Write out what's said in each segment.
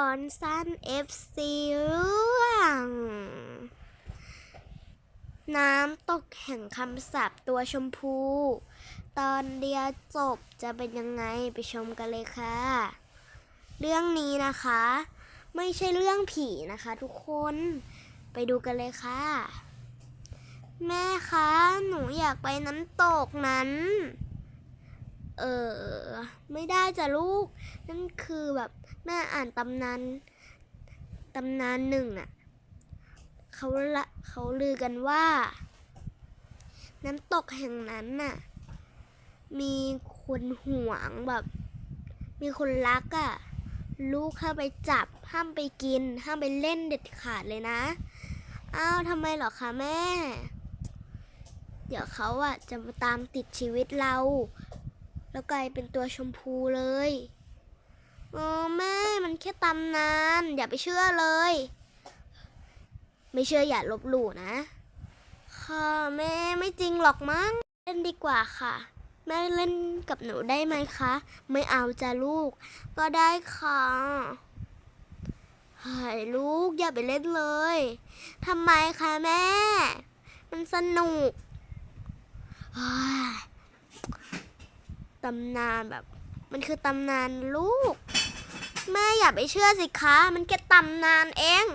อนสั้น FC เรื่อง น้ำตกแห่งคำสาปตัวชมพู ตอนเดียวจบจะเป็นยังไงไปชมกันเลยค่ะ เรื่องนี้นะคะ ไม่ใช่เรื่องผีนะคะ ทุกคนไปดูกันเลยค่ะ แม่คะ หนูอยากไปน้ำตกนั้น เออ ไม่ได้จ้ะลูก นั่นคือแบบแม่อ่านตำนานตำนานหนึ่งน่ะเขาละเขาลือกันว่า น้ำตกแห่งนั้นน่ะ มีคนห่วงแบบ มีคนรักอะ่ะ ลูกห้ามไปจับ ห้ามไปกิน ห้ามไปเล่นเด็ดขาดเลยนะ อ้าวทำไมหรอคะแม่ เดี๋ยวเขาอะจะมาตามติดชีวิตเรา แล้วกลายเป็นตัวชมพูเลยอ๋อแม่มันแค่ตำนานอย่าไปเชื่อเลย ไม่เชื่ออย่าลบหลู่นะ ค่ะแม่ไม่จริงหรอกมั้งเล่นดีกว่าค่ะ แม่เล่นกับหนูได้ไหมคะ ไม่เอาจ้ะลูก ก็ได้ค่ะเฮ้ยลูกอย่าไปเล่นเลยทำไมคะแม่ มันสนุก ตำนานแบบ มันคือตำนานลูก แม่อย่าไปเชื่อสิคะ มันแค่ตำนานเอง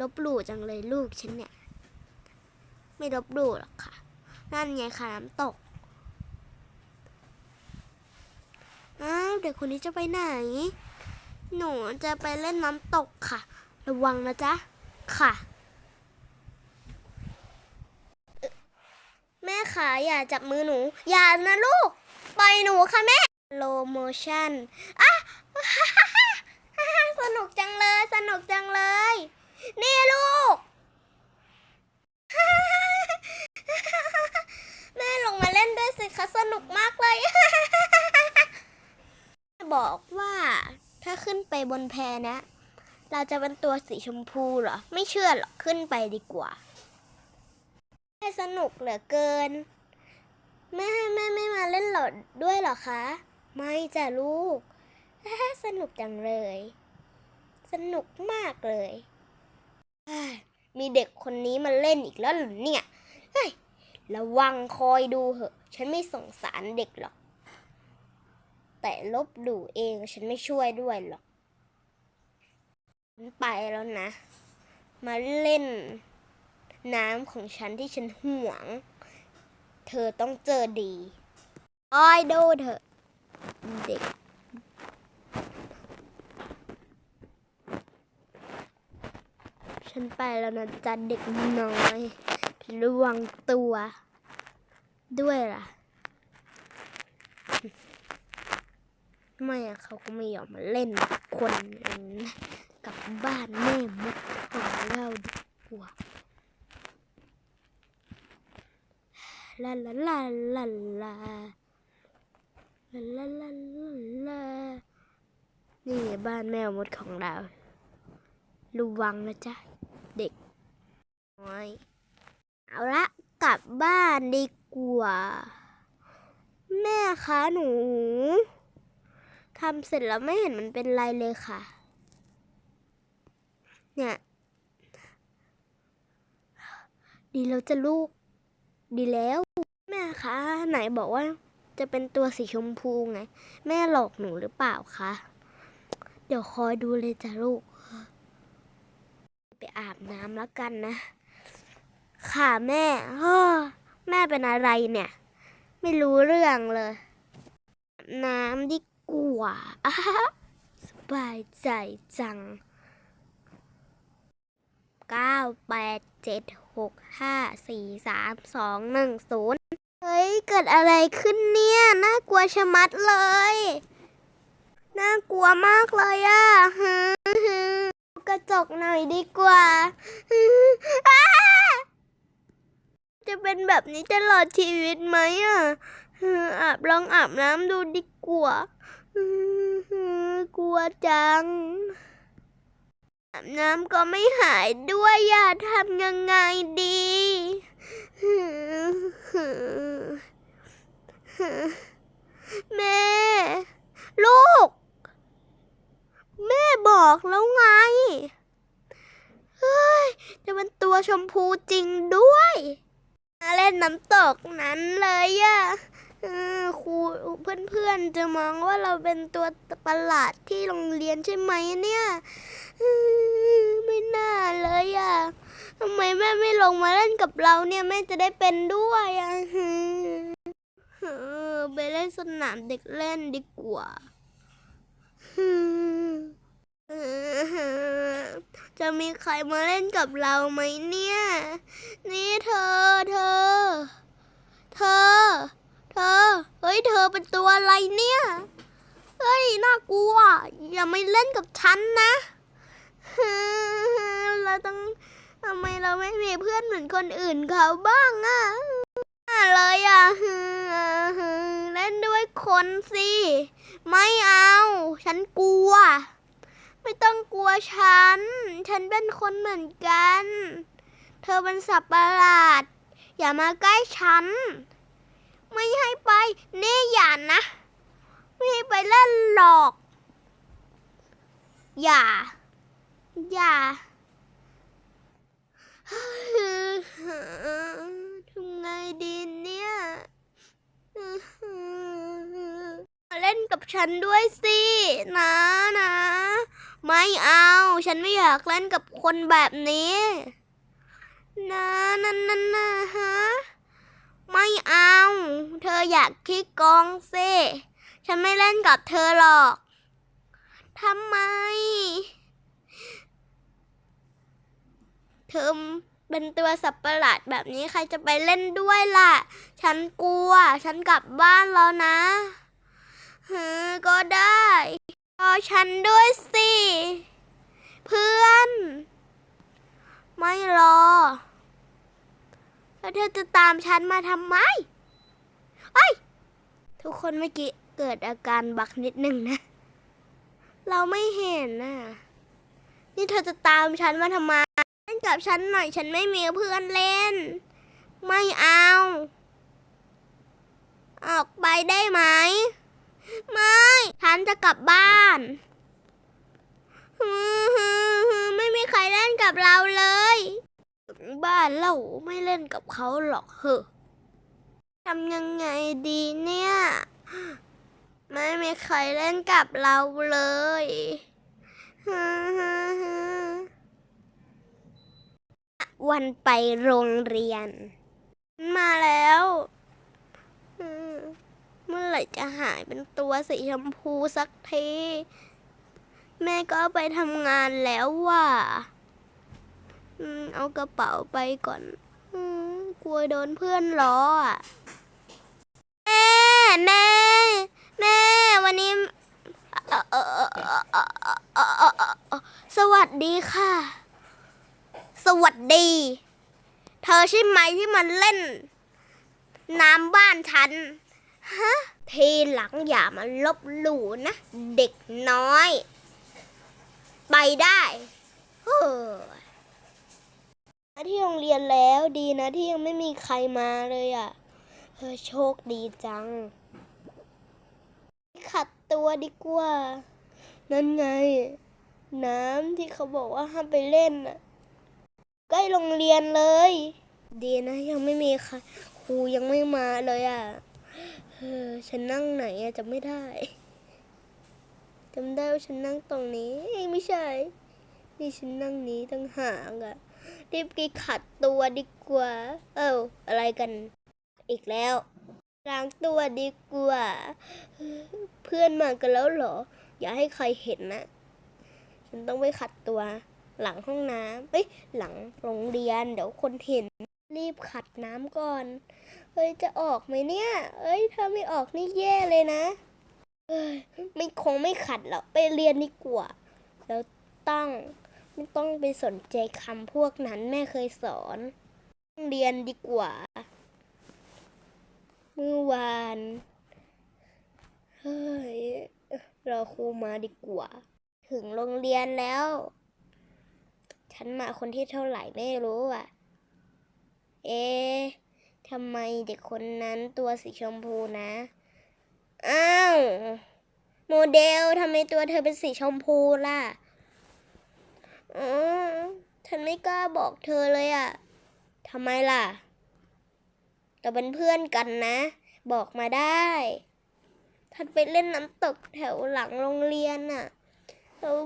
ลบหลู่จังเลยลูกฉันเนี่ย ไม่ลบหลู่หรอกค่ะ นั่นไงค่ะน้ำตกอ้าวเด็กคนนี้จะไปไหน หนูจะไปเล่นน้ำตกค่ะ ระวังนะจ๊ะ ค่ะ ม่ขาอย่าจับมือหนู อย่านะลูก ปล่อยหนูค่ะแม่โลโมชั่นอะสนุกจังเลย สนุกจังเลย นี่ลูก แม่ลงมาเล่นด้วยสิคะสนุกมากเลย บอกว่าถ้าขึ้นไปบนแพนะ เราจะเป็นตัวสีชมพูเหรอ ไม่เชื่อหรอก ขึ้นไปดีกว่า ม่สนุกเหลือเกิน แม่ให้แม่ไม่มาเล่นหรอด้วยหรอคะ ไม่จ้ะลูก สนุกจังเลย สนุกมากเลย มีเด็กคนนี้มาเล่นอีกแล้วหรอเนี่ยเฮ้ยระวังคอยดูเหอะ ฉันไม่สงสารเด็กหรอก แต่ลบหลู่เองฉันไม่ช่วยด้วยหรอก ฉันไปแล้วนะ มาเล่น น้ำของฉันที่ฉันห่วง เธอต้องเจอดีอ้อยดูเถอะเด็กฉันไปแล้วนะจ๊ะเด็กน้อยระวังตัว ด้วยล่ะ ไม่อะเขาก็ไม่ยอมมาเล่นคนกับบ้านแม่มดของเราดีกว่า ลาลาลาลาลาลาลาลาลาลานี่บ้านแม่มดของเราระวังนะจ๊ะ เด็กน้อยเอาละกลับบ้านดีกว่า แม่คะหนูทำเสร็จแล้วไม่เห็นมันเป็นไรเลยค่ะ เนี่ย ดีแล้วจะลูก ดีแล้ว คะ ไหนบอกว่าจะเป็นตัวสีชมพูไง แม่หลอกหนูหรือเปล่าคะ เดี๋ยวคอยดูเลยจ้ะลูก ไปอาบน้ำแล้วกันนะ ค่ะแม่ฮ้อแม่เป็นอะไรเนี่ย ไม่รู้เรื่องเลยอาบน้ำดีกว่าสบายใจจังเก้าแปดเจ็ดหกห้าสี่สามสองหนึ่งศูนย์ เฮ้ย เกิดอะไรขึ้นเนี่ย น่ากลัวชะมัดเลย น่ากลัวมากเลยอะฮึฮึกระจกหน่อยดีกว่า จะเป็นแบบนี้ตลอดชีวิตไหมอะอาบลองอาบน้ำดูดีกว่า กลัวจัง อาบน้ำก็ไม่หายด้วยอย่าทำยังไงดีหือหือหือ แม่ ลูก แม่บอกแล้วไง เฮ้ย จะเป็นตัวชมพูจริงด้วยมาเล่นน้ำตกนั้นเลยอะครูเพื่อนๆจะมองว่าเราเป็นตัวประหลาดที่โรงเรียนใช่ไหมเนี่ยไม่น่าเลยอะทำไมแม่ไม่ลงมาเล่นกับเราเนี่ยแม่จะได้เป็นด้วยอะ ไปเล่นสนามเด็กเล่นดีกว่าจะมีใครมาเล่นกับเราไหมเนี่ย นี่เธอ เธอ เธอ เธอ เฮ้ย เธอเป็นตัวอะไรเนี่ย เฮ้ย น่ากลัว อย่ามาเล่นกับฉันนะเราต้องทำไมเราไม่มีเพื่อนเหมือนคนอื่นเขาบ้างอะ เลยอะเล่นด้วยคนสิ ไม่เอา ฉันกลัว ไม่ต้องกลัวฉัน ฉันเป็นคนเหมือนกัน เธอเป็นสัตว์ประหลาด อย่ามาใกล้ฉัน ไม่ให้ไปนี่อย่านะ ไม่ให้ไปเล่นหรอก อย่า อย่า ไงดีเนี่ย มาเล่นกับฉันด้วยสิ นะนะ ไม่เอา ฉันไม่อยากเล่นกับคนแบบนี้ นะนั่นนั่นนะฮะ ไม่เอา เธออยากขี้กองสิฉันไม่เล่นกับเธอหรอก ทำไม เธอ เป็นตัวสัตว์ประหลาดแบบนี้ใครจะไปเล่นด้วยล่ะ ฉันกลัว ฉันกลับบ้านแล้วนะเฮ้อก็ได้รอฉันด้วยสิ เพื่อน ไม่รอ แล้วเธอจะตามฉันมาทำไมเอ้ย ทุกคนเมื่อกี้เกิดอาการบักนิดหนึ่งนะ เราไม่เห็นน่ะ นี่เธอจะตามฉันมาทำไม กับฉันหน่อย ฉันไม่มีเพื่อนเล่น ไม่เอา ออกไปได้ไหม ไม่ ฉันจะกลับบ้านไม่มีใครเล่นกับเราเลย บ้านเราไม่เล่นกับเขาหรอกเหอะทำยังไงดีเนี่ย ไม่มีใครเล่นกับเราเลยฮึ่มๆ วันไปโรงเรียน มาแล้วเมื่อไหร่จะหายเป็นตัวสีชมพูสักที แม่ก็ไปทำงานแล้วว่ะเอากระเป๋าไปก่อนกลัวโดนเพื่อนล้ออะแม่แม่แม่วันนี้สวัสดีค่ะ สวัสดี เธอใช่ไหมที่มันเล่น น้ำบ้านฉัน ฮะ ทีหลังอย่ามาลบหลู่นะ เด็กน้อย ไปได้เฮ้ยมาที่โรงเรียนแล้วดีนะที่ยังไม่มีใครมาเลยอะเออโชคดีจัง ขัดตัวดีกว่า นั่นไง น้ำที่เขาบอกว่าห้ามไปเล่นน่ะ ใกล้โรงเรียนเลย ดีนะยังไม่มีใครครูยังไม่มาเลยอะเออฉันนั่งไหนอะจำไม่ได้จำได้ว่าฉันนั่งตรงนี้เอ้ไม่ใช่ นี่ฉันนั่งนี้ตั้งหากอะรีบไปขัดตัวดีกว่า เอ้าอะไรกัน อีกแล้วล้างตัวดีกว่า เพื่อนมากันแล้วเหรอ อย่าให้ใครเห็นนะ ฉันต้องไปขัดตัว หลังห้องน้ำเอ้ยหลังโรงเรียน เดี๋ยวคนเห็นรีบขัดน้ำก่อน เฮ้ยจะออกไหมเนี่ย เอ้ยถ้าไม่ออกนี่แย่เลยนะ เอ้ยไม่คงไม่ขัดหรอกไปเรียนดีกว่าแล้วต้องไม่ต้องไปสนใจคำพวกนั้นแม่เคยสอน เรียนดีกว่า เมื่อวานเฮ้ยรอครูมาดีกว่า ถึงโรงเรียนแล้ว ฉันมาคนที่เท่าไหร่ไม่รู้อะ เอ๊ะทำไมเด็กคนนั้นตัวสีชมพูนะ อ้าว โมเดลทำไมตัวเธอเป็นสีชมพูล่ะ อ๋อ ฉันไม่กล้าบอกเธอเลยอะทำไมล่ะ เราเป็นเพื่อนกันนะ บอกมาได้ท่านไปเล่นน้ำตกแถวหลังโรงเรียนน่ะแล้ว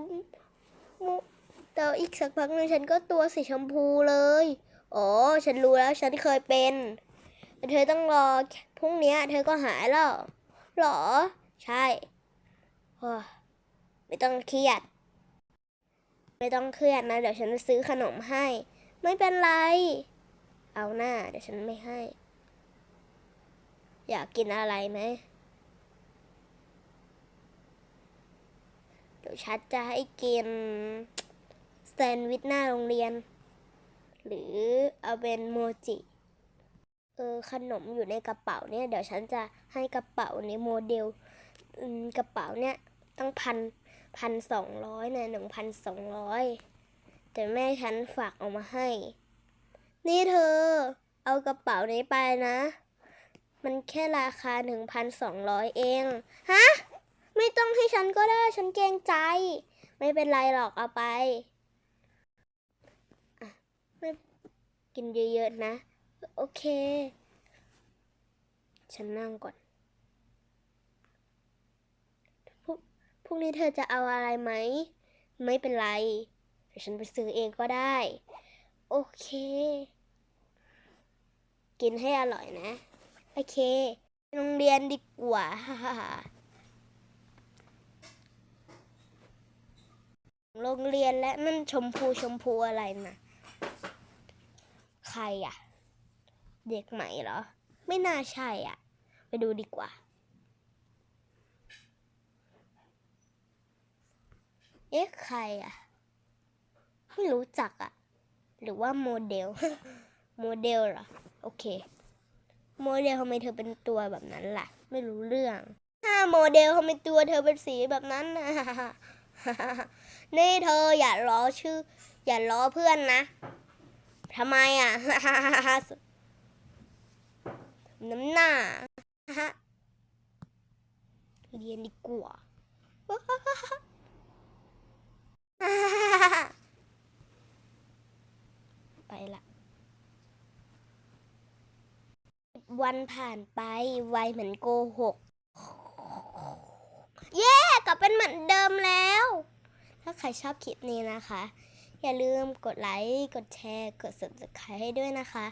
แต่อีกสักพักหนึงฉันก็ตัวสีชมพูเลย อ๋อ ฉันรู้แล้ว ฉันเคยเป็นแต่เธอต้องรอพรุ่งนี้เธอก็หายแล้วหรอ ใช่โอ้ยไม่ต้องเครียด ไม่ต้องเครียดนะ เดี๋ยวฉันจะซื้อขนมให้ ไม่เป็นไร เอาหน้า เดี๋ยวฉันไม่ให้ อยากกินอะไรไหมเดี๋ยวชัดจะให้กิน แซนด์วิชหน้าโรงเรียน หรือเอาเป็นโมจิเออขนมอยู่ในกระเป๋าเนี่ยเดี๋ยวฉันจะให้กระเป๋านี้โมเดลกระเป๋าเนี่ยตั้งพันพันสองร้อยเนี่ยหนึ่งพันสองร้อยแต่แม่ฉันฝากเอามาให้ นี่เธอ เอากระเป๋านี้ไปนะ มันแค่ราคาหนึ่งพันสองร้อยเองฮะไม่ต้องให้ฉันก็ได้ฉันเกรงใจ ไม่เป็นไรหรอกเอาไป ไม่กินเยอะๆนะ โอเค ฉันนั่งก่อนพรุ่งพรุ่งนี้เธอจะเอาอะไรไหม ไม่เป็นไรเดี๋ยวฉันไปซื้อเองก็ได้ โอเค กินให้อร่อยนะ โอเคโรงเรียนดีกว่าโรงเรียนและนั่นชมพูชมพูอะไรนะ รอะเด็กใหม่เหรอ ไม่น่าใช่อะ ไปดูดีกว่า เอ๊ะใครอะ ไม่รู้จักอะ หรือว่าโมเดล โมเดลเหรอ โอเค โมเดลทำไมเธอเป็นตัวแบบนั้นล่ะ ไม่รู้เรื่องถ้าโมเดลทำไมตัวเธอเป็นสีแบบนั้นนะนี่เธออย่าล้อชื่อ อย่าล้อเพื่อนนะ ทำไมอะน้ำหน้าเรียนดีกว่าไปละวันผ่านไปไวเหมือนโกหก เย้ กลับเป็นเหมือนเดิมแล้ว ถ้าใครชอบคลิปนี้นะคะ อย่าลืมกดไลค์ กดแชร์ กด subscribe ให้ด้วยนะคะ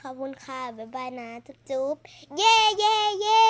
ขอบคุณค่ะ บ๊ายบายนะ จุ๊บๆเย่เย่เย่